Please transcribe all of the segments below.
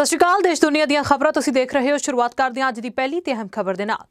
ਸਤਿ ਸ਼੍ਰੀ ਅਕਾਲ, ਦੇਸ਼ ਦੁਨੀਆ ਦੀਆਂ ਖਬਰਾਂ ਤੁਸੀਂ ਦੇਖ ਰਹੇ ਹੋ ਸ਼ੁਰੂਆਤ ਕਰਦੇ ਹਾਂ ਅੱਜ ਦੀ ਪਹਿਲੀ ਤੇ ਅਹਿਮ ਖਬਰ ਦੇ ਨਾਲ।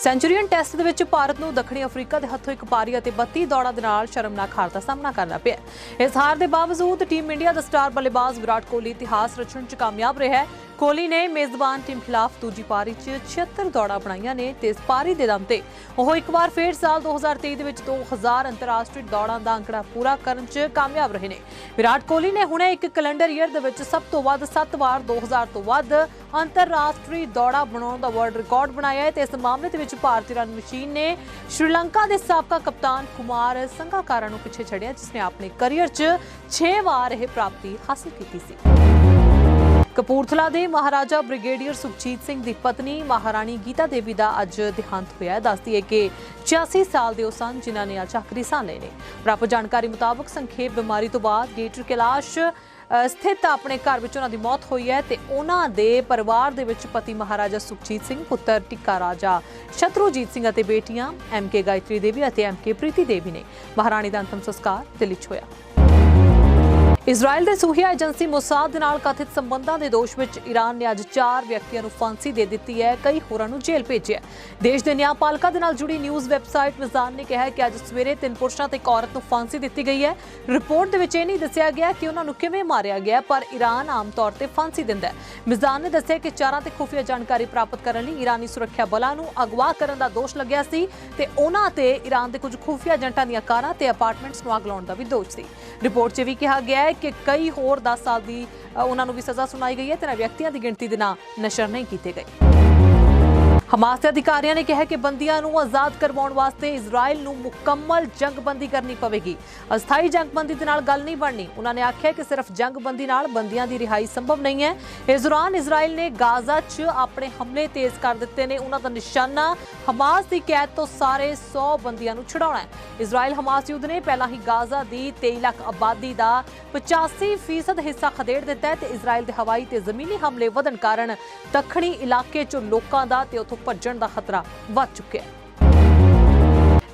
ਸੈਂਚੁਰੀਅਨ ਟੈਸਟ ਦੇ ਵਿੱਚ ਭਾਰਤ ਨੂੰ ਦੱਖਣੀ ਅਫਰੀਕਾ ਦੇ ਹੱਥੋਂ ਇੱਕ ਪਾਰੀ ਅਤੇ 32 ਦੌੜਾਂ ਦੇ ਨਾਲ ਸ਼ਰਮਨਾਕ ਹਾਰ ਦਾ ਸਾਹਮਣਾ ਕਰਨਾ ਪਿਆ ਇਸ ਹਾਰ ਦੇ ਬਾਵਜੂਦ ਟੀਮ ਇੰਡੀਆ ਦਾ ਸਟਾਰ ਬੱਲੇਬਾਜ਼ ਵਿਰਾਟ ਕੋਹਲੀ ਇਤਿਹਾਸ ਰਚਣ 'ਚ ਕਾਮਯਾਬ ਰਿਹਾ ਕੋਹਲੀ ਨੇ ਮੇਜ਼ਬਾਨ ਟੀਮ ਖਿਲਾਫ ਦੂਜੀ ਪਾਰੀ 'ਚ 76 ਦੌੜਾਂ ਬਣਾਈਆਂ ਨੇ ਤੇ ਇਸ ਪਾਰੀ ਦੇ ਦਮ ਤੇ ਉਹ ਇੱਕ ਵਾਰ ਫੇਰ ਸਾਲ 2023 ਦੇ ਵਿੱਚ 2000 ਅੰਤਰਰਾਸ਼ਟਰੀ ਦੌੜਾਂ ਦਾ ਅੰਕੜਾ ਪੂਰਾ ਕਰਨ 'ਚ ਕਾਮਯਾਬ ਰਹੇ ਨੇ। ਵਿਰਾਟ ਕੋਹਲੀ ਨੇ ਹੁਣੇ ਇੱਕ ਕੈਲੰਡਰ ਈਅਰ ਦੇ ਵਿੱਚ ਸਭ ਤੋਂ ਵੱਧ 7 ਵਾਰ 2000 ਤੋਂ ਵੱਧ ਅੰਤਰਰਾਸ਼ਟਰੀ ਦੌੜਾ ਬਣਾਉਣ ਦਾ ਵਰਲਡ ਰਿਕਾਰਡ ਬਣਾਇਆ ਹੈ ਤੇ ਇਸ ਮਾਮਲੇ ਦੇ ਵਿੱਚ ਭਾਰਤੀ ਰਨ ਮਸ਼ੀਨ ਨੇ ਸ਼੍ਰੀਲੰਕਾ ਦੇ ਸਾਬਕਾ ਕਪਤਾਨ ਕੁਮਾਰ ਸੰਗਾਕਾਰਾ ਨੂੰ ਪਿੱਛੇ ਛੱਡਿਆ, ਜਿਸ ਨੇ ਆਪਣੇ ਕੈਰੀਅਰ 'ਚ 6 ਵਾਰ ਇਹ ਪ੍ਰਾਪਤੀ ਹਾਸਲ ਕੀਤੀ ਸੀ। ਕਪੂਰਥਲਾ ਦੇ ਮਹਾਰਾਜਾ ਬ੍ਰਿਗੇਡੀਅਰ ਸੁਖਜੀਤ ਸਿੰਘ ਦੀ ਪਤਨੀ ਮਹਾਰਾਣੀ ਗੀਤਾ ਦੇਵੀ ਦਾ ਅੱਜ ਦੇਹਾਂਤ ਹੋਇਆ ਹੈ। ਦੱਸਦੀ ਹੈ ਕਿ 86 ਸਾਲ ਦੇ ਉਹ ਸਨ ਜਿਨ੍ਹਾਂ ਨੇ ਅੱਜ ਆਖਰੀ ਸਾਹ ਲਏ ਨੇ। ਪ੍ਰਾਪਤ ਜਾਣਕਾਰੀ ਮੁਤਾਬਕ ਸੰਖੇਪ ਬਿਮਾਰੀ ਤੋਂ ਬਾਅਦ ਗੇਟਰ ਕੈਲਾਸ਼ ਸਥਿਤ ਆਪਣੇ ਘਰ ਵਿੱਚ ਉਹਨਾਂ ਦੀ ਮੌਤ ਹੋਈ ਹੈ ਤੇ ਉਹਨਾਂ ਦੇ ਪਰਿਵਾਰ ਦੇ ਵਿੱਚ ਪਤੀ ਮਹਾਰਾਜਾ ਸੁਖਜੀਤ ਸਿੰਘ, ਪੁੱਤਰ ਟਿੱਕਾ ਰਾਜਾ ਸ਼ਤਰੂਜੀਤ ਸਿੰਘ ਅਤੇ ਬੇਟੀਆਂ ਐਮਕੇ ਗਾਇਤਰੀ ਦੇਵੀ ਅਤੇ ਐਮਕੇ ਪ੍ਰੀਤੀ ਦੇਵੀ ਨੇ। ਮਹਾਰਾਣੀ ਦਾ ਅੰਤਮ ਸੰਸਕਾਰ ਦਿੱਲੀ 'ਚ ਹੋਇਆ। ਇਜ਼ਰਾਈਲ ਦੇ ਸੂਹੀਆ ਏਜੰਸੀ ਮੋਸਾਦ ਦੇ ਨਾਲ ਕਥਿਤ ਸੰਬੰਧਾਂ ਦੇ ਦੋਸ਼ ਵਿੱਚ ਈਰਾਨ ਨੇ ਅੱਜ 4 ਵਿਅਕਤੀਆਂ ਨੂੰ ਫਾਂਸੀ ਦੇ ਦਿੱਤੀ ਹੈ, ਕਈ ਹੋਰਾਂ ਨੂੰ ਜੇਲ੍ਹ ਭੇਜਿਆ ਦੇਸ਼ ਦੇ ਨਿਆਂਪਾਲਕਾ ਦੇ ਨਾਲ ਜੁੜੀ ਨਿਊਜ਼ ਵੈਬਸਾਈਟ ਵਿਜ਼ਾਨ ਨੇ ਕਿਹਾ ਹੈ ਕਿ ਅੱਜ ਸਵੇਰੇ ਤਿੰਨ ਪੁਰਸ਼ਾਂ ਤੇ ਇੱਕ ਔਰਤ ਨੂੰ ਫਾਂਸੀ ਦਿੱਤੀ ਗਈ ਹੈ। ਰਿਪੋਰਟ ਦੇ ਵਿੱਚ ਇਹ ਨਹੀਂ ਦੱਸਿਆ ਗਿਆ ਕਿ ਉਹਨਾਂ ਨੂੰ ਕਿਵੇਂ ਮਾਰਿਆ ਗਿਆ, ਪਰ ਈਰਾਨ ਆਮ ਤੌਰ ਤੇ ਫਾਂਸੀ ਦਿੰਦਾ ਹੈ। ਮਿਜ਼ਾਨ ਨੇ ਦੱਸਿਆ ਕਿ ਚਾਰਾਂ ਤੇ ਖੁਫੀਆ ਜਾਣਕਾਰੀ ਪ੍ਰਾਪਤ ਕਰਨ ਲਈ ਈਰਾਨੀ ਸੁਰੱਖਿਆ ਬਲਾਂ ਨੂੰ ਅਗਵਾ ਕਰਨ ਦਾ ਦੋਸ਼ ਲੱਗਿਆ ਸੀ ਤੇ ਉਹਨਾਂ ਤੇ ਈਰਾਨ ਦੇ ਕੁਝ ਖੁਫੀਆ ਏਜੰਟਾਂ ਦੀਆਂ ਕਾਰਾਂ ਤੇ ਅਪਾਰਟਮੈਂਟਸ ਨੂੰ ਅੱਗ ਲਾਉਣ ਦਾ ਵੀ ਦੋਸ਼ ਸੀ। ਰਿਪੋਰਟ 'ਚ ਵੀ ਕਿਹਾ ਗਿਆ ਹੈ ਕਿ ਕਈ ਹੋਰ 10 ਸਾਲ ਦੀ ਉਹਨਾਂ ਨੂੰ ਵੀ ਸਜ਼ਾ ਸੁਣਾਈ ਗਈ ਹੈ ਤੇ ਵਿਅਕਤੀਆਂ ਦੀ ਗਿਣਤੀ ਦੇ ਨਾਂ ਨਸ਼ਰ ਨਹੀਂ ਕੀਤੇ ਗਏ। ਹਮਾਸ ਦੇ ਅਧਿਕਾਰੀਆਂ ਨੇ ਕਿਹਾ ਕਿ ਬੰਦੀਆਂ ਨੂੰ ਆਜ਼ਾਦ ਕਰਵਾਉਣ ਵਾਸਤੇ ਇਜ਼ਰਾਈਲ ਨੂੰ ਮੁਕੰਮਲ ਜੰਗਬੰਦੀ ਕਰਨੀ ਪਵੇਗੀ। ਅਸਥਾਈ ਜੰਗਬੰਦੀ ਦੇ ਨਾਲ ਗੱਲ ਨਹੀਂ ਬਣਨੀ। ਉਹਨਾਂ ਨੇ ਆਖਿਆ ਕਿ ਸਿਰਫ ਜੰਗਬੰਦੀ ਨਾਲ ਬੰਦੀਆਂ ਦੀ ਰਿਹਾਈ ਸੰਭਵ ਨਹੀਂ ਹੈ। ਇਸ ਦੌਰਾਨ ਇਜ਼ਰਾਈਲ ਨੇ ਗਾਜ਼ਾ 'ਚ ਆਪਣੇ ਹਮਲੇ ਤੇਜ਼ ਕਰ ਦਿੱਤੇ ਨੇ। ਉਹਨਾਂ ਦਾ ਨਿਸ਼ਾਨਾ ਹਮਾਸ ਦੀ ਕੈਦ ਤੋਂ ਸਾਰੇ 100 ਬੰਦੀਆਂ ਨੂੰ ਛੁਡਾਉਣਾ ਹੈ। ਇਜ਼ਰਾਈਲ ਹਮਾਸ ਯੁੱਧ ਨੇ ਪਹਿਲਾਂ ਹੀ ਗਾਜ਼ਾ ਦੀ 23 ਲੱਖ ਆਬਾਦੀ ਦਾ 85% ਹਿੱਸਾ ਖਦੇੜ ਦਿੱਤਾ ਹੈ ਤੇ ਇਜ਼ਰਾਈਲ ਦੇ ਹਵਾਈ ਤੇ ਜ਼ਮੀਨੀ ਹਮਲੇ ਵਧਣ ਕਾਰਨ ਦੱਖਣੀ ਇਲਾਕੇ 'ਚ ਲੋਕਾਂ ਦਾ ਤੇ ਉੱਥੋਂ ਭੱਜਣ ਦਾ ਖਤਰਾ ਵੱਧ ਚੁੱਕਿਆ ਹੈ।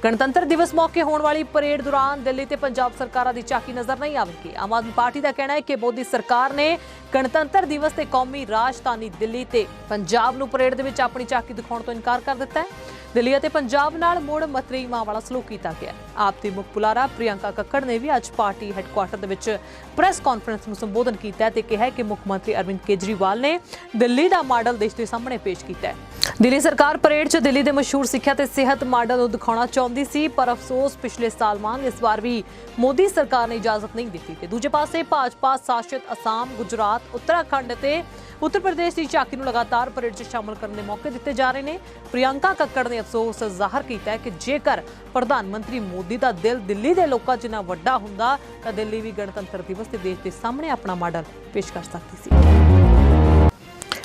ਗਣਤੰਤਰ ਦਿਵਸ ਮੌਕੇ ਹੋਣ ਵਾਲੀ ਪਰੇਡ ਦੌਰਾਨ ਦਿੱਲੀ ਤੇ ਪੰਜਾਬ ਸਰਕਾਰਾਂ ਦੀ ਝਾਕੀ ਨਜ਼ਰ ਨਹੀਂ ਆਵੇਗੀ। ਆਮ ਆਦਮੀ ਪਾਰਟੀ ਦਾ ਕਹਿਣਾ ਹੈ ਕਿ ਮੋਦੀ ਸਰਕਾਰ ਨੇ ਗਣਤੰਤਰ ਦਿਵਸ ਤੇ ਕੌਮੀ ਰਾਜਧਾਨੀ ਦਿੱਲੀ ਤੇ ਪੰਜਾਬ ਨੂੰ ਪਰੇਡ ਦੇ ਵਿੱਚ ਆਪਣੀ ਝਾਕੀ ਦਿਖਾਉਣ ਤੋਂ ਇਨਕਾਰ ਕਰ ਦਿੱਤਾ ਹੈ। ਦਿੱਲੀ ਅਤੇ ਪੰਜਾਬ ਨਾਲ ਮੁੜ ਮਤਰੀ ਮਾਂ ਵਾਲਾ ਸਲੂਕ ਕੀਤਾ ਗਿਆ ਆਪ ਦੀ ਮੁੱਖ ਬੁਲਾਰਾ ਪ੍ਰਿਯੰਕਾ ਕੱਕੜ ਨੇ ਵੀ ਅੱਜ ਪਾਰਟੀ ਹੈੱਡਕੁਆਰਟਰ ਦੇ ਵਿੱਚ ਪ੍ਰੈਸ ਕਾਨਫਰੰਸ ਨੂੰ ਸੰਬੋਧਨ ਕੀਤਾ ਤੇ ਕਿਹਾ ਕਿ ਮੁੱਖ ਮੰਤਰੀ ਅਰਵਿੰਦ ਕੇਜਰੀਵਾਲ ਨੇ ਦਿੱਲੀ ਦਾ ਮਾਡਲ ਦੇਸ਼ ਦੇ ਸਾਹਮਣੇ ਪੇਸ਼ ਕੀਤਾ ਹੈ। ਦਿੱਲੀ ਸਰਕਾਰ ਪਰੇਡ 'ਚ ਦਿੱਲੀ ਦੇ ਮਸ਼ਹੂਰ ਸਿੱਖਿਆ ਤੇ ਸਿਹਤ ਮਾਡਲ ਨੂੰ ਦਿਖਾਉਣਾ ਚਾਹੁੰਦੀ ਸੀ, ਪਰ ਅਫਸੋਸ ਪਿਛਲੇ ਸਾਲ ਵਾਂਗ ਇਸ ਵਾਰ ਵੀ ਮੋਦੀ ਸਰਕਾਰ ਨੇ ਇਜਾਜ਼ਤ ਨਹੀਂ ਦਿੱਤੀ ਤੇ ਦੂਜੇ ਪਾਸੇ ਭਾਜਪਾ, ਸ਼ਾਸਿਤ ਅਸਾਮ, ਗੁਜਰਾਤ, ਉੱਤਰਾਖੰਡ ਤੇ ਉੱਤਰ ਪ੍ਰਦੇਸ਼ ਦੀ ਝਾਕੀ ਨੂੰ ਲਗਾਤਾਰ ਪਰੇਡ 'ਚ ਸ਼ਾਮਲ ਕਰਨ ਦੇ ਮੌਕੇ ਦਿੱਤੇ ਜਾ ਰਹੇ ਨੇ। ਪ੍ਰਿਯੰਕਾ ਕੱਕੜ ਨੇ ਅਫਸੋਸ ਜ਼ਾਹਰ ਕੀਤਾ ਹੈ ਕਿ ਜੇਕਰ ਪ੍ਰਧਾਨ ਮੰਤਰੀ ਮੋਦੀ ਦਾ ਦਿਲ ਦਿੱਲੀ ਦੇ ਲੋਕਾਂ 'ਚ ਜਿੰਨਾ ਵੱਡਾ ਹੁੰਦਾ, ਤਾਂ ਦਿੱਲੀ ਵੀ ਗਣਤੰਤਰ ਦਿਵਸ ਤੇ ਦੇਸ਼ ਦੇ ਸਾਹਮਣੇ ਆਪਣਾ ਮਾਡਲ ਪੇਸ਼ ਕਰ ਸਕਦੀ ਸੀ।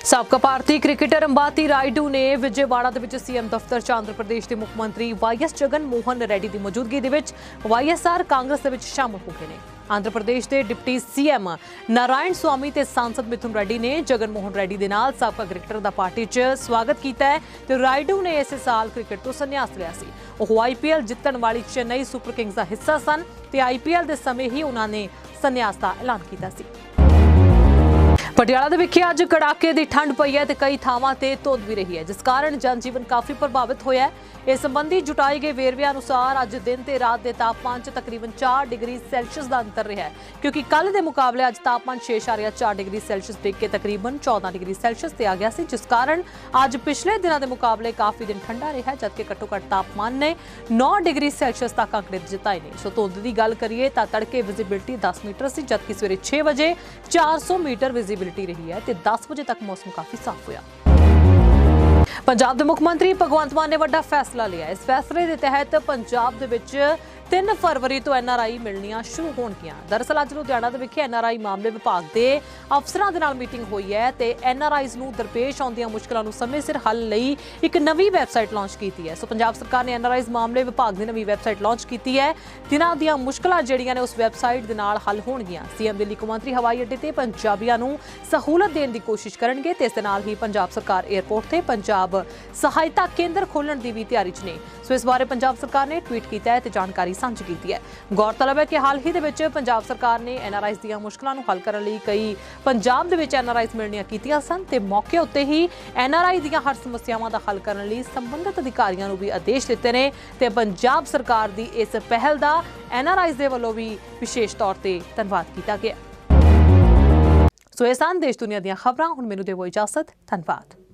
ਸਾਬਕਾ ਭਾਰਤੀ ਕ੍ਰਿਕਟਰ ਅੰਬਾਤੀ ਰਾਈਡੂ ਨੇ ਵਿਜੇਵਾੜਾ ਦੇ ਵਿੱਚ ਸੀਐਮ ਦਫ਼ਤਰ ਚ ਆਂਧਰਾ ਪ੍ਰਦੇਸ਼ ਦੇ ਮੁੱਖ ਮੰਤਰੀ ਵਾਈਐਸ ਜਗਨ ਮੋਹਨ ਰੈਡੀ ਦੀ ਮੌਜੂਦਗੀ ਦੇ ਵਿੱਚ ਵਾਈਐਸਆਰ ਕਾਂਗਰਸ ਦੇ ਵਿੱਚ ਸ਼ਾਮਲ ਹੋ ਗਏ ਨੇ। ਆਂਧਰਾ ਪ੍ਰਦੇਸ਼ ਦੇ ਡਿਪਟੀ ਸੀਐਮ ਨਾਰਾਇਣ ਸਵਾਮੀ ਤੇ ਸਾਂਸਦ ਮਿਥੁਨ ਰੈਡੀ ਨੇ ਜਗਨ ਮੋਹਨ ਰੈਡੀ ਦੇ ਨਾਲ ਸਾਬਕਾ ਕ੍ਰਿਕਟਰ ਦਾ ਪਾਰਟੀ 'ਚ ਸਵਾਗਤ ਕੀਤਾ ਹੈ ਤੇ ਰਾਈਡੂ ਨੇ ਇਸੇ ਸਾਲ ਕ੍ਰਿਕਟ ਤੋਂ ਸੰਨਿਆਸ ਲਿਆ ਸੀ। ਉਹ ਆਈਪੀਐਲ ਜਿੱਤਣ ਵਾਲੀ ਚੇਨਈ ਸੁਪਰ ਕਿੰਗਸ ਦਾ ਹਿੱਸਾ ਸਨ ਤੇ ਆਈਪੀਐਲ ਦੇ ਸਮੇਂ ਹੀ ਉਹਨਾਂ ਨੇ ਸੰਨਿਆਸ ਦਾ ਐਲਾਨ ਕੀਤਾ ਸੀ। ਪਟਿਆਲਾ ਦੇ ਵਿਖੇ ਅੱਜ ਕੜਾਕੇ ਦੀ ਠੰਡ ਪਈ ਹੈ ਤੇ ਕਈ ਥਾਵਾਂ ਤੇ ਧੁੰਦ ਵੀ ਰਹੀ ਹੈ, ਜਿਸ ਕਾਰਨ ਜਨਜੀਵਨ ਕਾਫੀ ਪ੍ਰਭਾਵਿਤ ਹੋਇਆ ਹੈ। ਇਸ ਸੰਬੰਧੀ ਜੁਟਾਏ ਗਏ ਵੇਰਵਿਆਂ ਅਨੁਸਾਰ ਅੱਜ ਦਿਨ ਤੇ ਰਾਤ ਦੇ ਤਾਪਮਾਨ 'ਚ ਤਕਰੀਬਨ 4 ਡਿਗਰੀ ਸੈਲਸੀਅਸ ਦਾ ਅੰਤਰ ਰਿਹਾ ਹੈ, ਕਿਉਂਕਿ ਕੱਲ ਦੇ ਮੁਕਾਬਲੇ ਅੱਜ ਤਾਪਮਾਨ 6.4 ਡਿਗਰੀ ਸੈਲਸੀਅਸ ਡਿੱਗ ਕੇ ਤਕਰੀਬਨ 14 ਡਿਗਰੀ ਸੈਲਸੀਅਸ ਤੇ ਆ ਗਿਆ ਸੀ, ਜਿਸ ਕਾਰਨ ਅੱਜ ਪਿਛਲੇ ਦਿਨਾਂ ਦੇ ਮੁਕਾਬਲੇ ਕਾਫੀ ਦਿਨ ਠੰਡਾ ਰਿਹਾ ਜਦਕਿ ਘੱਟੋ ਘੱਟ ਤਾਪਮਾਨ ਨੇ 9 ਡਿਗਰੀ ਸੈਲਸੀਅਸ ਤੱਕ ਅੰਕੜੇ ਜਿਤਾਏ ਨੇ। ਸੋ ਧੁੰਦ ਦੀ ਗੱਲ ਕਰੀਏ ਤਾਂ ਤੜਕੇ ਵਿਜ਼ਿਬਿਲਟੀ 10 ਮੀਟਰ ਸੀ, ਜਦਕਿ ਸਵੇਰੇ 6 ਵਜੇ 400 ਮੀਟਰ ਵਿਜ਼ਿਬਿਲਟੀ ਰਹੀ ਹੈ ਤੇ 10 ਵਜੇ ਤੱਕ ਮੌਸਮ ਕਾਫੀ ਸਾਫ਼ ਹੋਇਆ। ਪੰਜਾਬ ਦੇ ਮੁੱਖ ਮੰਤਰੀ ਭਗਵੰਤ ਮਾਨ ਨੇ ਵੱਡਾ ਫੈਸਲਾ ਲਿਆ। ਇਸ ਫੈਸਲੇ ਦੇ ਤਹਿਤ ਪੰਜਾਬ ਦੇ ਵਿੱਚ 3 ਫਰਵਰੀ ਤੋਂ ਐਨਆਰਆਈ ਮਿਲਣੀਆਂ ਸ਼ੁਰੂ ਹੋਣਗੀਆਂ। ਦਰਅਸਲ ਅੱਜ ਲੁਧਿਆਣਾ ਦੇ ਵਿਖੇ ਐਨਆਰਆਈ ਮਾਮਲੇ ਵਿਭਾਗ ਦੇ ਅਫਸਰਾਂ ਦੇ ਨਾਲ ਮੀਟਿੰਗ ਹੋਈ ਹੈ ਤੇ ਐਨਆਰਆਈਜ਼ ਨੂੰ ਦਰਪੇਸ਼ ਆਉਂਦੀਆਂ ਮੁਸ਼ਕਲਾਂ ਨੂੰ ਸਮੇਂ ਸਿਰ ਹੱਲ ਲਈ ਇੱਕ ਨਵੀਂ ਵੈਬਸਾਈਟ ਲਾਂਚ ਕੀਤੀ ਹੈ। ਸੋ ਪੰਜਾਬ ਸਰਕਾਰ ਨੇ ਐਨਆਰਆਈਜ਼ ਮਾਮਲੇ ਵਿਭਾਗ ਦੀ ਨਵੀਂ ਵੈਬਸਾਈਟ ਲਾਂਚ ਕੀਤੀ ਹੈ। ਜਿਨ੍ਹਾਂ ਦੀਆਂ ਮੁਸ਼ਕਲਾਂ ਜਿਹੜੀਆਂ ਨੇ ਉਸ ਵੈਬਸਾਈਟ ਦੇ ਨਾਲ ਹੱਲ ਹੋਣਗੀਆਂ। ਸੀਐਮ ਦਿੱਲੀ ਕੌਮਾਂਤਰੀ ਹਵਾਈ ਅੱਡੇ ਤੇ ਪੰਜਾਬੀਆਂ ਨੂੰ ਸਹੂਲਤ ਦੇਣ ਦੀ ਕੋਸ਼ਿਸ਼ ਕਰਨਗੇ ਤੇ ਇਸ ਦੇ ਨਾਲ ਹੀ ਪੰਜਾਬ ਸਰਕਾਰ 에ਅਰਪੋਰਟ ਤੇ ਪੰਜਾਬ ਸਹਾਇਤਾ ਕੇਂਦਰ ਖੋਲਣ ਦੀ ਵੀ ਤਿਆਰੀ 'ਚ ਨੇ। ਸੋ ਇਸ ਬਾਰੇ ਪੰਜਾਬ ਸਰਕਾਰ ਨੇ ਟਵੀਟ ਕੀਤਾ ਹੈ ਤੇ ਜਾਣਕਾਰੀ ਸਾਂਝੀ ਕੀਤੀ ਹੈ। ਗੌਰਤਲਬ ਹੈ ਕਿ ਹਾਲ ਹੀ ਦੇ ਵਿੱਚ ਪੰਜਾਬ ਸਰਕਾਰ ਨੇ ਐਨਆਰਆਈਜ਼ ਦੀਆਂ ਮੁਸ਼ਕਲਾਂ ਨੂੰ ਹੱਲ ਕਰਨ ਲਈ ਕਈ ਪੰਜਾਬ ਦੇ ਵਿੱਚ ਐਨਆਰਆਈਜ਼ ਮਿਲਣੀਆਂ ਕੀਤੀਆਂ ਸਨ ਤੇ ਮੌਕੇ ਉੱਤੇ ਹੀ ਐਨਆਰਆਈ ਦੀਆਂ ਹਰ ਸਮੱਸਿਆਵਾਂ ਦਾ ਹੱਲ ਕਰਨ ਲਈ ਸੰਬੰਧਿਤ ਅਧਿਕਾਰੀਆਂ ਨੂੰ ਵੀ ਆਦੇਸ਼ ਦਿੱਤੇ ਨੇ ਤੇ ਪੰਜਾਬ ਸਰਕਾਰ ਦੀ ਇਸ ਪਹਿਲ ਦਾ ਐਨਆਰਆਈਜ਼ ਦੇ ਵੱਲੋਂ ਵੀ ਵਿਸ਼ੇਸ਼ ਤੌਰ ਤੇ ਧੰਨਵਾਦ ਕੀਤਾ ਗਿਆ। ਸੋ ਇਹ ਸਨ ਦੇਸ਼ ਦੁਨੀਆ ਦੀਆਂ ਖਬਰਾਂ। ਹੁਣ ਮੈਨੂੰ ਦੇਵੋ ਇਜਾਜ਼ਤ। ਧੰਨਵਾਦ।